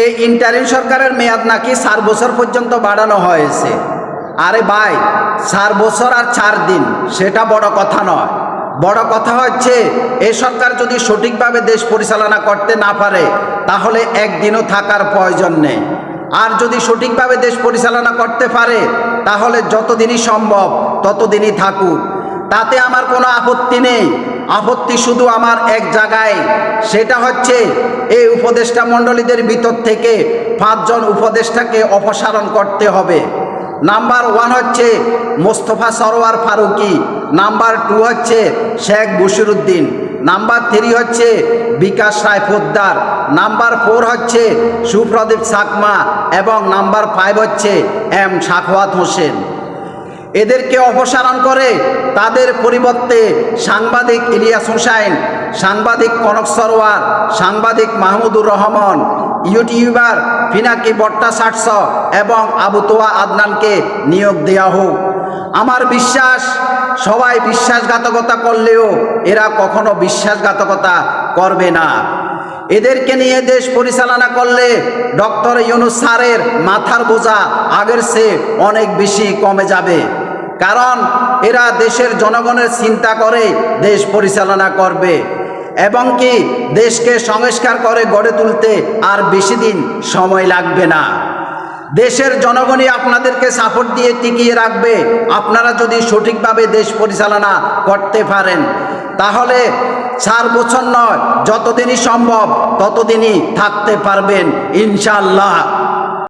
এই ইন্টারিম সরকারের মেয়াদ নাকি চার বছর পর্যন্ত বাড়ানো হয়েছে। আরে ভাই, চার বছর আর চার দিন, সেটা বড় কথা নয়। বড় কথা হচ্ছে, এ সরকার যদি সঠিকভাবে দেশ পরিচালনা করতে না পারে, তাহলে একদিনও থাকার প্রয়োজন নেই। আর যদি সঠিকভাবে দেশ পরিচালনা করতে পারে, তাহলে যতদিনই সম্ভব, ততদিনই থাকুক। তাতে আমার কোনো আপত্তি নেই। আপত্তি শুধু আমার এক জায়গায়। সেটা হচ্ছে, এই উপদেষ্টা মণ্ডলীদের ভিতর থেকে পাঁচজন উপদেষ্টাকে অপসারণ করতে হবে। নাম্বার ওয়ান হচ্ছে মোস্তফা সরোয়ার ফারুকি। নাম্বার টু হচ্ছে শেখ বশিরুদ্দিন নাম্বার থ্রি হচ্ছে বিকাশ রায় পোদ্দার। নাম্বার ফোর হচ্ছে সুপ্রদীপ সাকমা। এবং নাম্বার ফাইভ হচ্ছে এম সাখওয়াত হোসেন। এদেরকে অপসারণ করে তাদের পরিবর্তে সাংবাদিক ইলিয়াস হুসাইন, সাংবাদিক কনক সরোয়ার সাংবাদিক মাহমুদুর রহমান, ইউটিউবার পিনাকি ভট্টাচার্য এবং আবুতোয়া আদনানকে নিয়োগ দেওয়া হোক। আমার বিশ্বাস, সবাই বিশ্বাসঘাতকতা করলেও এরা কখনো বিশ্বাসঘাতকতা করবে না। এদেরকে নিয়ে দেশ পরিচালনা করলে ডক্টর ইউনুস স্যারের মাথার বোঝা আগের চেয়ে অনেক বেশি কমে যাবে। কারণ এরা দেশের জনগণের চিন্তা করে, দেশ পরিচালনা করবে। এবং কি, দেশকে সংস্কার করে গড়ে তুলতে আর বেশি দিন সময় লাগবে না। দেশের জনগণই আপনাদেরকে সাপোর্ট দিয়ে টিকিয়ে রাখবে। আপনারা যদি সঠিকভাবে দেশ পরিচালনা করতে পারেন, তাহলে চার বছর নয়, যতদিনই সম্ভব ততদিনই থাকতে পারবেন ইনশাল্লাহ